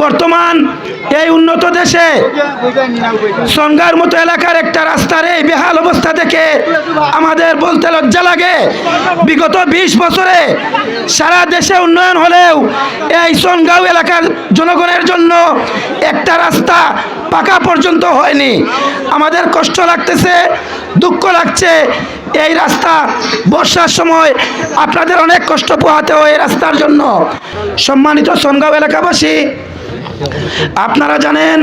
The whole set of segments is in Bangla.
বর্তমান এই উন্নত দেশে সঙ্গার মতো এলাকার একটা রাস্তার এই বেহাল অবস্থা দেখে আমাদের বলতে লজ্জা লাগে। বিগত বিশ বছরে সারা দেশে উন্নয়ন হলেও এই সনগাঁও এলাকার জনগণের জন্য একটা রাস্তা পাকা পর্যন্ত হয়নি। আমাদের কষ্ট লাগতেছে, দুঃখ লাগছে। এই রাস্তা বর্ষার সময় আপনাদের অনেক কষ্ট পোহাতে হয় এই রাস্তার জন্য। সম্মানিত সনগাঁও এলাকাবাসী আপনারা জানেন,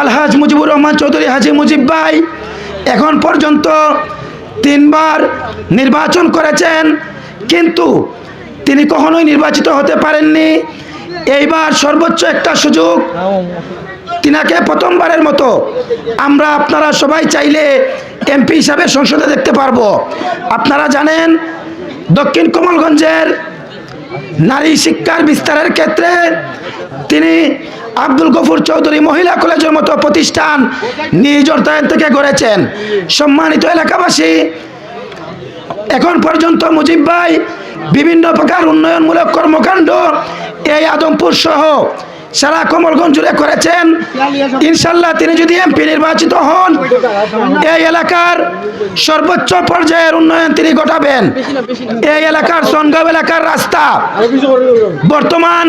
আলহাজ মুজিবুর রহমান চৌধুরী, হাজি মুজিব ভাই এখন পর্যন্ত তিনবার নির্বাচন করেছেন, কিন্তু তিনি কখনোই নির্বাচিত হতে পারেননি। এইবার সর্বোচ্চ একটা সুযোগ তিনাকে প্রথমবারের মতো আমরা আপনারা সবাই চাইলে এমপি হিসাবে সংসদে দেখতে পারব। আপনারা জানেন, দক্ষিণ কমলগঞ্জের নারী শিক্ষার বিস্তারের ক্ষেত্রে তিনি আব্দুল গফুর চৌধুরী মহিলা কলেজের মতো প্রতিষ্ঠান নিজ অর্থায়ন থেকে গড়েছেন। সম্মানিত এলাকাবাসী, এখন পর্যন্ত মুজিব ভাই বিভিন্ন প্রকার উন্নয়নমূলক কর্মকাণ্ড এই আদমপুর সহ সারা কমলগঞ্জ জুড়ে করেছেন। ইনশাল্লাহ তিনি যদি এমপি নির্বাচিত হন, এই এলাকার সর্বোচ্চ পর্যায়ের উন্নয়ন তিনি ঘটাবেন। এই এলাকার সনগাঁও এলাকার রাস্তা। বর্তমান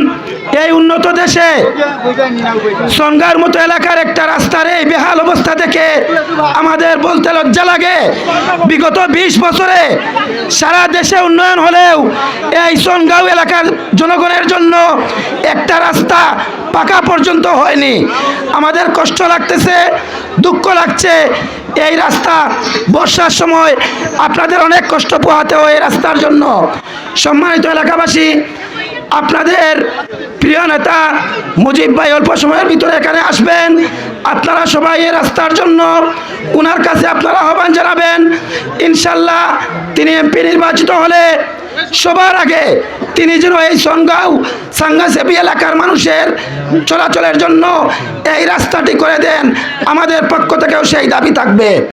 এই উন্নত দেশে সঙ্গার মতো এলাকার একটা রাস্তার এই বেহাল অবস্থা দেখে আমাদের বলতে লজ্জা লাগে। বিগত বিশ বছরে সারা দেশে উন্নয়ন হলেও এই সনগাঁও এলাকার জনগণের জন্য একটা রাস্তা পাকা পর্যন্ত হয়নি। আমাদের কষ্ট লাগতেছে, দুঃখ লাগছে। এই রাস্তা বর্ষার সময় আপনাদের অনেক কষ্ট পোহাতে হয় এই রাস্তার জন্য। সম্মানিত এলাকাবাসী আপনাদের প্রিয় নেতা মুজিব ভাই অল্প সময়ের ভিতরে এখানে আসবেন। আপনারা সবাই এই রাস্তার জন্য ওনার কাছে আপনারা আহ্বান জানাবেন। ইনশাল্লাহ তিনি এমপি নির্বাচিত হলে সবার আগে তিনি যেন এই সনগাঁও সাঙ্গাসেবি এলাকার মানুষের চলাচলের জন্য এই রাস্তাটি করে দেন। আমাদের পক্ষ থেকেও সেই দাবি থাকবে।